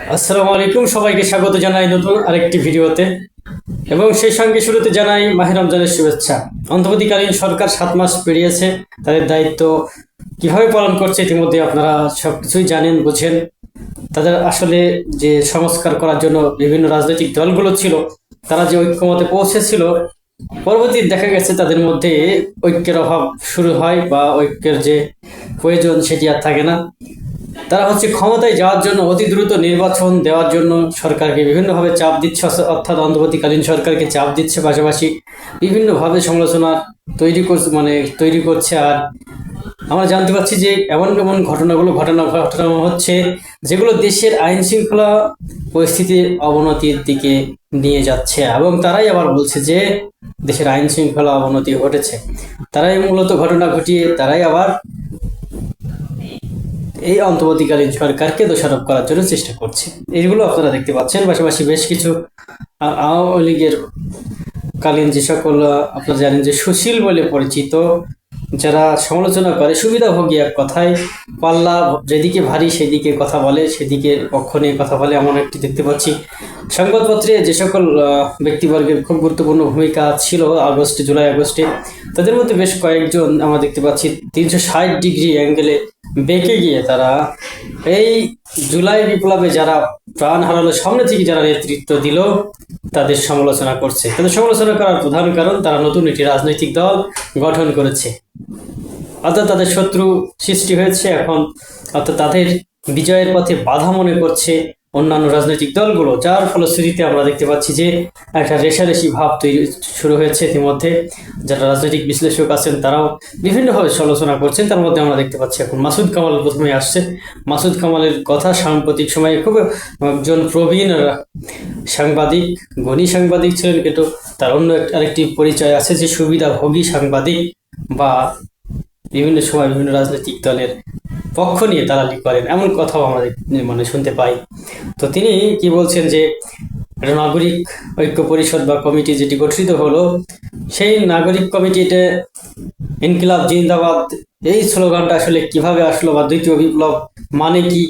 আসসালামু আলাইকুম, সবাইকে স্বাগত জানাই নতুন আরেকটি ভিডিওতে। এবং সেই সঙ্গে শুরুতে জানাই মাহে রমজানের শুভেচ্ছা। অন্তর্বর্তীকালীন সরকার সাত মাস পেরিয়েছে, তাদের দায়িত্ব কীভাবে পালন করছে ইতিমধ্যে আপনারা সবকিছুই জানেন, বুঝেন। তাদের আসলে যে সংস্কার করার জন্য বিভিন্ন রাজনৈতিক দলগুলো ছিল, তারা যে ঐক্যমতে পৌঁছেছিল, পরবর্তী দেখা গেছে তাদের মধ্যে ঐক্যের অভাব শুরু হয় বা ঐক্যের যে প্রয়োজন সেটি আর থাকে না। তারা হচ্ছে ক্ষমতায় যাওয়ার জন্য, অতি দ্রুত নির্বাচন দেওয়ার জন্য সরকারকে বিভিন্নভাবে চাপ দিচ্ছে, অর্থাৎ- অন্তর্বর্তীকালীন সরকারকে চাপ দিচ্ছে পাশাপাশি বিভিন্নভাবে সমালোচনা তৈরি করছে মানে তৈরি করছে। আর আমরা জানতে পারছি যে এমন এমন ঘটনাগুলো ঘটনা ঘটনা হচ্ছে যেগুলো দেশের আইন শৃঙ্খলা পরিস্থিতির অবনতির দিকে নিয়ে যাচ্ছে এবং তারাই আবার বলছে যে দেশের আইন শৃঙ্খলা অবনতি ঘটেছে। তারাই মূলত ঘটনা ঘটিয়ে তারাই আবার এই অন্তর্বর্তীকালীন সরকারকে দোষারোপ করার জন্য চেষ্টা করছে। এইগুলো আপনারা দেখতে পাচ্ছেন। পাশাপাশি বেশ কিছু আওয়ামী লীগের কালীন যে সকল আপনারা জানেন যে সুশীল বলে পরিচিত, যারা সমালোচনা করে, সুবিধাভোগী এক কথায়, পাল্লা যেদিকে ভারী সেদিকে কথা বলে, সেদিকে পক্ষ নিয়ে কথা বলে, এমন একটি দেখতে পাচ্ছি। সংবাদপত্রে যে সকল ব্যক্তিবর্গের খুব গুরুত্বপূর্ণ ভূমিকা ছিল আগস্টে, জুলাই আগস্টে, তাদের মধ্যে বেশ কয়েকজন আমরা দেখতে পাচ্ছি, তিনশো ষাট ডিগ্রি অ্যাঙ্গেলে বেঁকে গিয়ে তারা এই জুলাই বিপ্লবে যারা প্রাণ হারালো, সামনে থেকে যারা নেতৃত্ব দিল, তাদের সমালোচনা করছে। তাদের সমালোচনা করার প্রধান কারণ তারা নতুন একটি রাজনৈতিক দল গঠন করেছে। অর্থাৎ তাদের শত্রু সৃষ্টি হয়েছে, এখন অর্থাৎ তাদের বিজয়ের পথে বাধা মনে করছে। অন্যান্য রাজনৈতিক দলগুলো, যার ফলশ্রুতিতে আমরা দেখতে পাচ্ছি যে একটা রেশারেশি ভাব তৈরি শুরু হয়েছে ইতিমধ্যে। যারা রাজনৈতিক বিশ্লেষক আছেন, তারাও বিভিন্নভাবে সমালোচনা করছেন। তার মধ্যে আমরা দেখতে পাচ্ছি এখন মাসুদ কামাল প্রথমে আসছে। মাসুদ কামালের কথা সাম্প্রতিক সময়ে খুব একজন প্রবীণ সাংবাদিক, গণী সাংবাদিক ছিলেন, কিন্তু তার অন্য আরেকটি পরিচয় আছে যে সুবিধাভোগী সাংবাদিক বা বিভিন্ন সময় বিভিন্ন রাজনৈতিক দলের পক্ষ নিয়ে দালালি করেন। এমন কথাও আমরা দেখ- মানে শুনতে পাই। তো তিনি কি বলছেন যে নাগরিক ঐক্য পরিষদ বা কমিটি যেটি গঠিত হলো, সেই নাগরিক কমিটিতে ইনকিলাব, জিন্দাবাদ, এই স্লোগানটা আসলে কীভাবে আসলো বা দ্বিতীয় বিপ্লব মানে কি?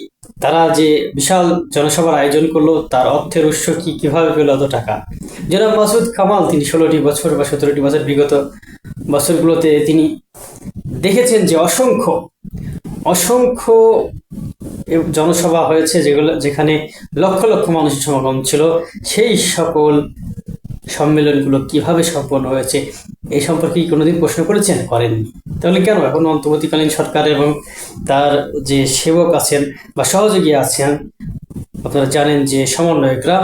তারা যে বিশাল জনসভার আয়োজন করল, তার অর্থের উৎস কি? কীভাবে পেল এত টাকা? জনাব মাসুদ কামাল, তিনি ষোলোটি বছর বা সতেরোটি বছর বিগত বছরগুলোতে তিনি দেখেছেন যে অসংখ্য অসংখ্য জনসভা হয়েছে যেগুলো, যেখানে লক্ষ লক্ষ মানুষের সমাগম ছিল। সেই সকল সম্মেলনগুলো কীভাবে সম্পন্ন হয়েছে এই সম্পর্কে কি কোনোদিন প্রশ্ন করেছেন? করেননি। তাহলে কেন? এখন অন্তর্বর্তীকালীন সরকার এবং তার যে সেবক আছেন বা সহযোগী আছেন, আপনারা জানেন যে সমন্বয়করা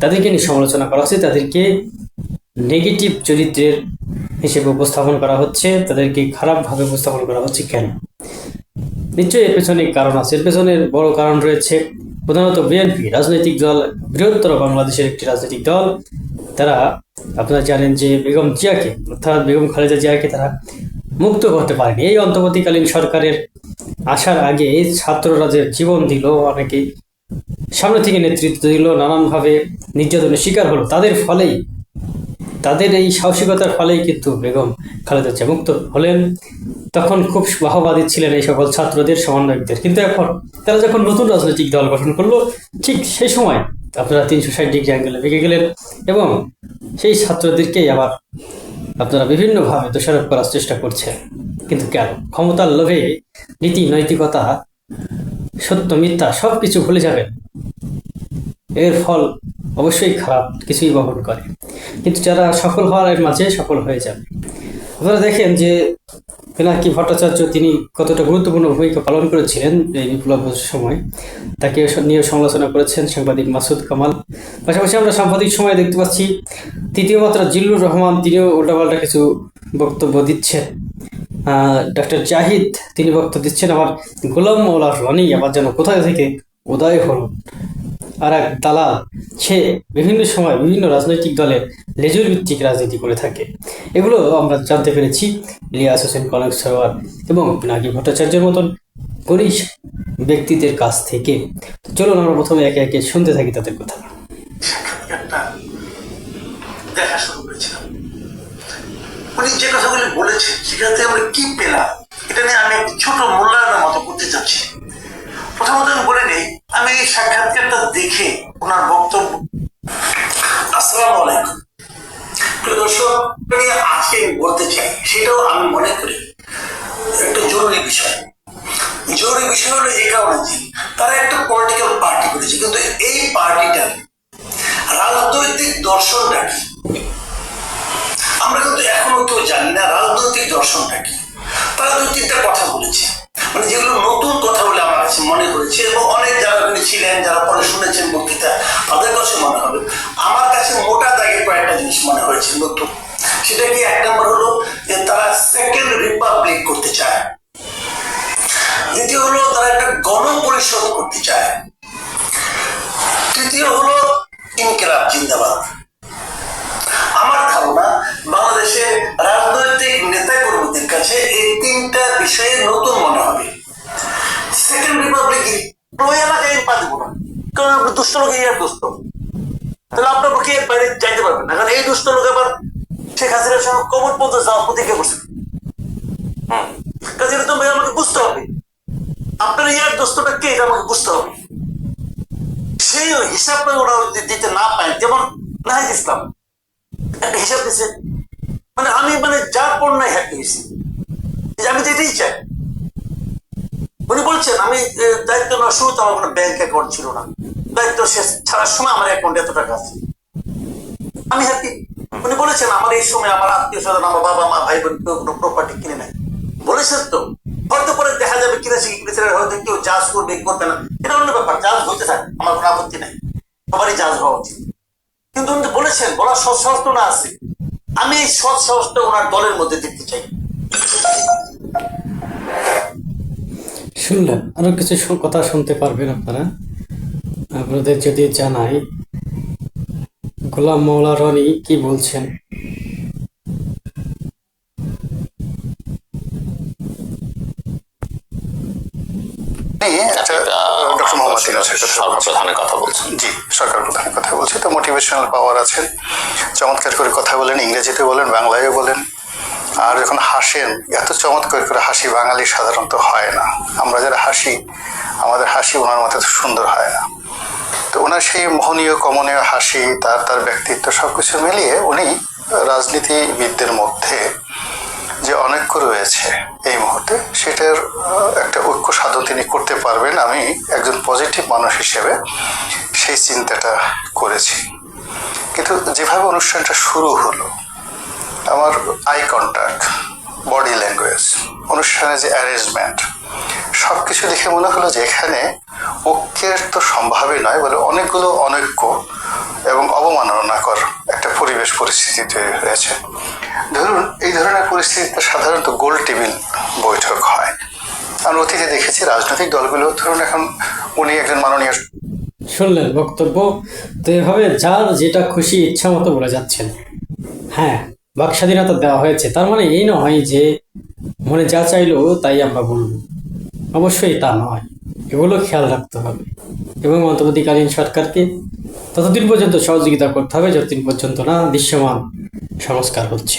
তাদেরকে নিয়ে সমালোচনা করা হচ্ছে। তাদেরকে নেগেটিভ চরিত্রের হিসেবে উপস্থাপন করা হচ্ছে। তাদেরকে খারাপভাবে উপস্থাপন করা হচ্ছে কেন? নিশ্চয়ই এর পেছনে কারণ আছে। এর পেছনের বড় কারণ রয়েছে প্রধানত বিএনপি রাজনৈতিক দল, বৃহত্তর বাংলাদেশের একটি রাজনৈতিক দল। তারা, আপনারা জানেন যে বেগম জিয়াকে, অর্থাৎ বেগম খালেদা জিয়াকে তারা মুক্ত করতে পারেনি। এই অন্তর্বর্তীকালীন সরকারের আসার আগে ছাত্ররা যে জীবন দিল, অনেকে সামনে থেকে নেতৃত্ব দিল, নানানভাবে নির্যাতনের শিকার হলো। তাদের ফলেই তাদের এই সাহসিকতার ফলেই কিন্তু বেগম খালেদা জিয়া মুক্ত হলেন। তখন খুব বাহবাদী ছিলেন এই সকল ছাত্রদের, সমন্বয়কদের। কিন্তু এখন তারা যখন নতুন রাজনৈতিক দল গঠন করল, ঠিক সেই সময় আপনারা তিনশো ষাট ডিগ্রি অ্যাঙ্গেলে ভেঙে গেলেন এবং সেই ছাত্রদেরকেই আবার আপনারা বিভিন্নভাবে দোষারোপ করার চেষ্টা করছেন। কিন্তু কেন? ক্ষমতার লোভে নীতি, নৈতিকতা, সত্য, মিথ্যা সব কিছু ভুলে যাবেন। এর ফল অবশ্যই খারাপ কিছুই বহন করে। কিন্তু যারা সফল হওয়ার মাঝে সফল হয়ে যাবে আপনারা দেখেন যে পিনাকি ভট্টাচার্য তিনি কতটা গুরুত্বপূর্ণ ভূমিকা পালন করেছিলেন এই বিপ্লবের সময়। তাকে নিয়ে সমালোচনা করেছেন সাংবাদিক মাসুদ কামাল। পাশাপাশি আমরা সাম্প্রতিক সময়ে দেখতে পাচ্ছি, তৃতীয় মাত্রা জিল্লুর রহমান তিনিও উল্টাপাল্টা কিছু বক্তব্য দিচ্ছেন। ডক্টর জাহিদ তিনি বক্তব্য দিচ্ছেন আবার গোলাম মৌলা রনি, আবার যেন কোথায় থেকে উদয় হল? আর এক দালাল, সে বিভিন্ন সময় বিভিন্ন রাজনৈতিক দলের লেজুর ভিত্তিক রাজনীতি করে থাকে। এগুলো আমরা জানতে পেরেছি ইলিয়াস হোসেন, কনক সরোয়ার এবং পিনাকি ভট্টাচার্যের মতন গণিস ব্যক্তিদের কাছ থেকে। চলুন আমরা প্রথমে একে একে শুনতে থাকি তাদের কথা। উনি যে কথাগুলি বলেছেন সেখান থেকে আমরা কি পেলাম, এটা নিয়ে আমি ছোট মূল্যায়নের মতো করতে চাচ্ছি। প্রথমত আমি বলে নেই, আমি এই সাক্ষাৎকারটা দেখে ওনার বক্তব্য। আসসালাম আলাইকুম। প্রিয় দর্শক আজকে বলতে চাই, সেটাও আমি মনে করি। গণপরিষদ করতে চায়। তৃতীয় হলো ইনকিলাব, জিন্দাবাদ। আমার ধারণা, বাংলাদেশের রাজনৈতিক নেতা কর্মীদের কাছে এই তিনটা বিষয়ে নতুন মনে হবে। সেকেন্ড রিপাবলিক না, কারণ দুষ্ট লোক, এই দুষ্ট। তাহলে আপনার পক্ষে বাইরে যাইতে পারবেন না, কারণ এই দুষ্ট লোক আবার শেখ হাসিনার সঙ্গে কবর পর্যন্ত যাওয়ার প্রতিজ্ঞা করছে। কাজে তো আমাকে বুঝতে হবে। আপনার ইয়ার দোস্তটা কে, এটা আমাকে বুঝতে হবে। সেই হিসাবটা ওরা দিতে না পায়, যেমন নাহিদ ইসলাম। একটা হিসাব দিছে। মানে আমি মানে যার পণ্যায় হ্যাপি হয়েছি। আমি তো চাই। উনি বলছেন, আমি দায়িত্ব নেওয়ার শুরুতে আমার কোনো ব্যাংক অ্যাকাউন্ট ছিল না। দায়িত্ব শেষ ছাড়ার সময় আমার অ্যাকাউন্টে এত টাকা আছে। আমি হ্যাপি উনি বলেছেন, আমার এই সময় আমার আত্মীয় স্বজন, আমার বাবা মা ভাই বোন কেউ কোনো প্রপার্টি কিনে নেয় বলেছেন তো। হয়তো পরে দেখা যাবে কিনেছে কি কিনেছে না, হয়তো কেউ জাজ করবে করবে না। এটা অন্য ব্যাপার জাজ হইতে থাকে আমার কোনো আপত্তি নাই। সবারই জাজ হওয়া উচিত। কিন্তু উনি বলেছেন বলার সৎ সাহসটা না আছে। আমি এই সৎ সাহসটা ওনার দলের মধ্যে দেখতে চাই। শুনলেন আরও কিছু কথা শুনতে পারবেন আপনারা। আপনাদের যদি জানাই গোলাম মৌলা রনি কি বলছেন? ডক্টর মোহাম্মদ সরকার। প্রধানের কথা বলছেন। জি সরকার প্রধানের কথা বলছি তো মোটিভেশনাল পাওয়ার আছেন চমৎকার করে কথা বলেন ইংরেজিতে বলেন বাংলায়ও বলেন। আর যখন হাসেন এত চমৎকার করে হাসি বাঙালি সাধারণত হয় না। আমরা যারা হাসি আমাদের হাসি ওনার মতো এত সুন্দর হয় না। তো ওনার সেই মোহনীয় কমনীয় হাসি তার তার ব্যক্তিত্ব সবকিছু মিলিয়ে উনি রাজনীতিবিদদের মধ্যে যে অনৈক্য রয়েছে এই মুহূর্তে, সেটার একটা ঐক্য সাধন তিনি করতে পারবেন আমি একজন পজিটিভ মানুষ হিসেবে সেই চিন্তাটা করেছি। কিন্তু যেভাবে অনুষ্ঠানটা শুরু হলো, আমার আই কন্ট্যাক্ট বডি ল্যাঙ্গুয়েজ অনুষ্ঠানের যে অ্যারেঞ্জমেন্ট সব কিছু দেখে মনে হলো যে এখানে ঐক্যের তো সম্ভাবই নয়, বলে অনেকগুলো অনৈক্য এবং অবমাননাকর একটা পরিবেশ পরিস্থিতি তৈরি হয়েছে। ধরুন, এই ধরনের পরিস্থিতিতে সাধারণত গোল টেবিল বৈঠক হয়। আমরা অতীতে দেখেছি রাজনৈতিক দলগুলো, ধরুন এখন উনি একজন মাননীয় শুনলেন বক্তব্য, তো এভাবে যার যেটা খুশি ইচ্ছা মতো বলে যাচ্ছেন। হ্যাঁ বাক স্বাধীনতা দেওয়া হয়েছে। তার মানে এই নয় যে মনে যা চাইলো তাই আমরা বলব। অবশ্যই তা নয়। এগুলো খেয়াল রাখতে হবে। এবং অন্তর্বর্তীকালীন সরকারকে ততদিন পর্যন্ত সহযোগিতা করতে হবে, যতদিন পর্যন্ত না দৃশ্যমান সংস্কার হচ্ছে।